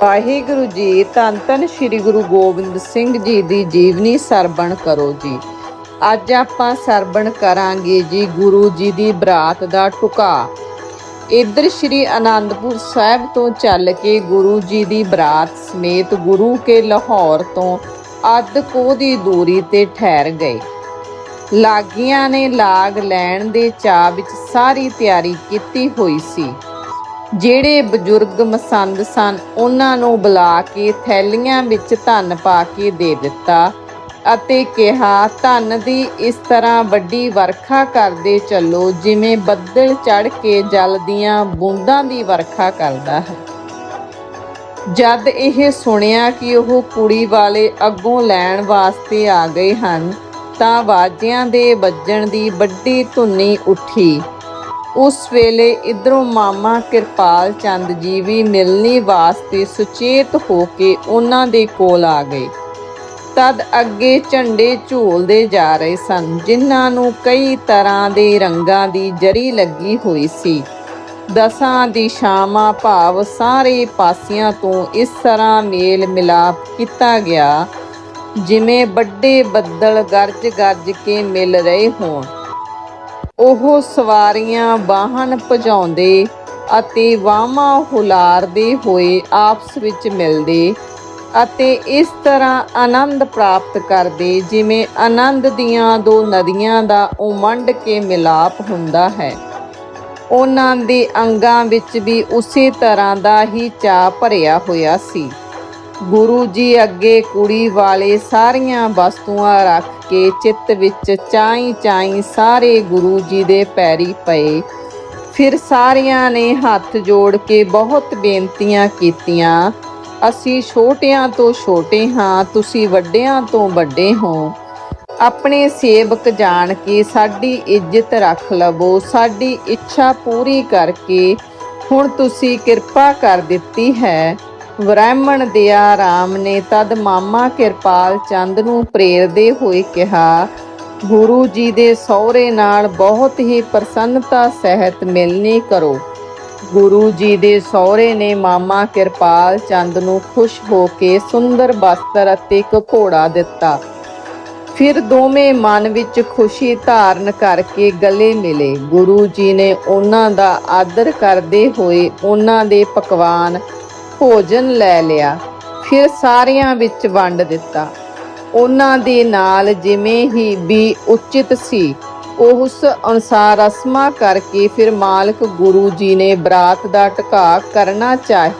ਵਾਹਿਗੁਰੂ ਜੀ, ਧੰਨ ਧੰਨ ਸ੍ਰੀ ਗੁਰੂ ਗੋਬਿੰਦ ਸਿੰਘ ਜੀ ਦੀ ਜੀਵਨੀ ਸਰਵਣ ਕਰੋ ਜੀ। ਅੱਜ ਆਪਾਂ ਸਰਵਣ ਕਰਾਂਗੇ ਜੀ ਗੁਰੂ ਜੀ ਦੀ ਬਰਾਤ ਦਾ ਟੁਕਾ। ਇੱਧਰ ਸ੍ਰੀ ਆਨੰਦਪੁਰ ਸਾਹਿਬ ਤੋਂ ਚੱਲ ਕੇ ਗੁਰੂ ਜੀ ਦੀ ਬਰਾਤ ਸਮੇਤ ਗੁਰੂ ਕੇ ਲਾਹੌਰ ਤੋਂ ਅੱਧ ਕੋਹ ਦੀ ਦੂਰੀ ਤੇ ਠਹਿਰ ਗਏ। ਲਾਗੀਆਂ ਨੇ ਲਾਗ ਲੈਣ ਦੇ ਚਾਅ ਵਿੱਚ ਸਾਰੀ ਤਿਆਰੀ ਕੀਤੀ ਹੋਈ ਸੀ। ਜਿਹੜੇ ਬਜ਼ੁਰਗ ਮਸੰਦ ਸਨ, ਉਹਨਾਂ ਨੂੰ ਬੁਲਾ ਕੇ ਥੈਲੀਆਂ ਵਿੱਚ ਧਨ ਪਾ ਕੇ ਦੇ ਦਿੱਤਾ ਅਤੇ ਕਿਹਾ, ਧਨ ਦੀ ਇਸ ਤਰ੍ਹਾਂ ਵੱਡੀ ਵਰਖਾ ਕਰਦੇ ਚੱਲੋ, ਜਿਵੇਂ ਬੱਦਲ ਚੜ ਕੇ ਜਲ ਦੀਆਂ ਬੂੰਦਾਂ ਦੀ ਵਰਖਾ ਕਰਦਾ ਹੈ ਜਦ ਇਹ ਸੁਣਿਆ ਕਿ ਉਹ ਕੁੜੀ ਵਾਲੇ ਅੱਗੋਂ ਲੈਣ ਵਾਸਤੇ ਆ ਗਏ ਹਨ, ਤਾਂ ਵਾਜਿਆਂ ਦੇ ਵੱਜਣ ਦੀ ਵੱਡੀ ਧੁਨੀ ਉੱਠੀ। ਉਸ ਵੇਲੇ ਇਧਰੋਂ ਮਾਮਾ ਕਿਰਪਾਲ ਚੰਦ ਜੀ ਵੀ ਮਿਲਣੀ ਵਾਸਤੇ ਸੁਚੇਤ ਹੋ ਕੇ ਉਹਨਾਂ ਦੇ ਕੋਲ ਆ ਗਏ। ਤਦ ਅੱਗੇ ਝੰਡੇ ਝੂਲਦੇ ਜਾ ਰਹੇ ਸਨ, ਜਿਨ੍ਹਾਂ ਨੂੰ ਕਈ ਤਰ੍ਹਾਂ ਦੇ ਰੰਗਾਂ ਦੀ ਜਰੀ ਲੱਗੀ ਹੋਈ ਸੀ। ਦਸਾਂ ਦਿਸ਼ਾਵਾਂ ਭਾਵ ਸਾਰੇ ਪਾਸਿਆਂ ਤੋਂ ਇਸ ਤਰ੍ਹਾਂ ਮੇਲ ਮਿਲਾਪ ਕੀਤਾ ਗਿਆ, ਜਿਵੇਂ ਵੱਡੇ ਬੱਦਲ ਗਰਜ ਗਰਜ ਕੇ ਮਿਲ ਰਹੇ ਹੋਣ। ਉਹ ਸਵਾਰੀਆਂ ਵਾਹਨ ਭਜਾਉਂਦੇ ਅਤੇ ਵਾਹਵਾਂ ਹੁਲਾਰਦੇ ਹੋਏ ਆਪਸ ਵਿੱਚ ਮਿਲਦੇ ਅਤੇ ਇਸ ਤਰ੍ਹਾਂ ਆਨੰਦ ਪ੍ਰਾਪਤ ਕਰਦੇ, ਜਿਵੇਂ ਆਨੰਦ ਦੀਆਂ ਦੋ ਨਦੀਆਂ ਦਾ ਉਮੰਡ ਕੇ ਮਿਲਾਪ ਹੁੰਦਾ ਹੈ। ਉਹਨਾਂ ਦੇ ਅੰਗਾਂ ਵਿੱਚ ਵੀ ਉਸੇ ਤਰ੍ਹਾਂ ਦਾ ਹੀ ਚਾਅ ਭਰਿਆ ਹੋਇਆ ਸੀ। ਗੁਰੂ ਜੀ ਅੱਗੇ ਕੁੜੀ ਵਾਲੇ ਸਾਰੀਆਂ ਵਸਤੂਆਂ ਰੱਖ ਕੇ ਚਿੱਤ ਵਿੱਚ ਚਾਈ ਚਾਈ ਸਾਰੇ ਗੁਰੂ ਜੀ ਦੇ ਪੈਰੀ ਪਏ। ਫਿਰ ਸਾਰਿਆਂ ਨੇ ਹੱਥ ਜੋੜ ਕੇ ਬਹੁਤ ਬੇਨਤੀਆਂ ਕੀਤੀਆਂ, ਅਸੀਂ ਛੋਟਿਆਂ ਤੋਂ ਛੋਟੇ ਹਾਂ, ਤੁਸੀਂ ਵੱਡਿਆਂ ਤੋਂ ਵੱਡੇ ਹੋ। ਆਪਣੇ ਸੇਵਕ ਜਾਣ ਕੇ ਸਾਡੀ ਇੱਜ਼ਤ ਰੱਖ ਲਵੋ, ਸਾਡੀ ਇੱਛਾ ਪੂਰੀ ਕਰਕੇ ਹੁਣ ਤੁਸੀਂ ਕਿਰਪਾ ਕਰ ਦਿੱਤੀ ਹੈ। ਬ੍ਰਾਹਮਣ ਦਿਆ ਰਾਮ ਨੇ ਤਦ ਮਾਮਾ ਕਿਰਪਾਲ ਚੰਦ ਨੂੰ ਪ੍ਰੇਰਦੇ ਹੋਏ ਕਿਹਾ, ਗੁਰੂ ਜੀ ਦੇ ਸਹੁਰੇ ਨਾਲ ਬਹੁਤ ਹੀ ਪ੍ਰਸੰਨਤਾ ਸਹਿਤ ਮਿਲਣੀ ਕਰੋ। ਗੁਰੂ ਜੀ ਦੇ ਸਹੁਰੇ ਨੇ ਮਾਮਾ ਕਿਰਪਾਲ ਚੰਦ ਨੂੰ ਖੁਸ਼ ਹੋ ਕੇ ਸੁੰਦਰ ਬਸਤਰ ਅਤੇ ਇੱਕ ਘੋੜਾ ਦਿੱਤਾ। ਫਿਰ ਦੋਵੇਂ ਮਨ ਵਿੱਚ ਖੁਸ਼ੀ ਧਾਰਨ ਕਰਕੇ ਗਲੇ ਮਿਲੇ। ਗੁਰੂ ਜੀ ਨੇ ਉਹਨਾਂ ਦਾ ਆਦਰ ਕਰਦੇ ਹੋਏ ਉਹਨਾਂ ਦੇ ਪਕਵਾਨ ਭੋਜਨ ਲੈ ਲਿਆ, ਫਿਰ ਸਾਰਿਆਂ ਵਿੱਚ ਵੰਡ ਦਿੱਤਾ। ਉਹਨਾਂ ਦੇ ਨਾਲ ਜਿਵੇਂ ਹੀ ਵੀ ਉਚਿਤ ਸੀ ਉਸ ਅਨੁਸਾਰ ਰਸਮਾਂ ਕਰਕੇ ਫਿਰ ਮਾਲਕ ਗੁਰੂ ਜੀ ਨੇ ਬਰਾਤ ਦਾ ਟਿਕਾ ਕਰਨਾ ਚਾਹ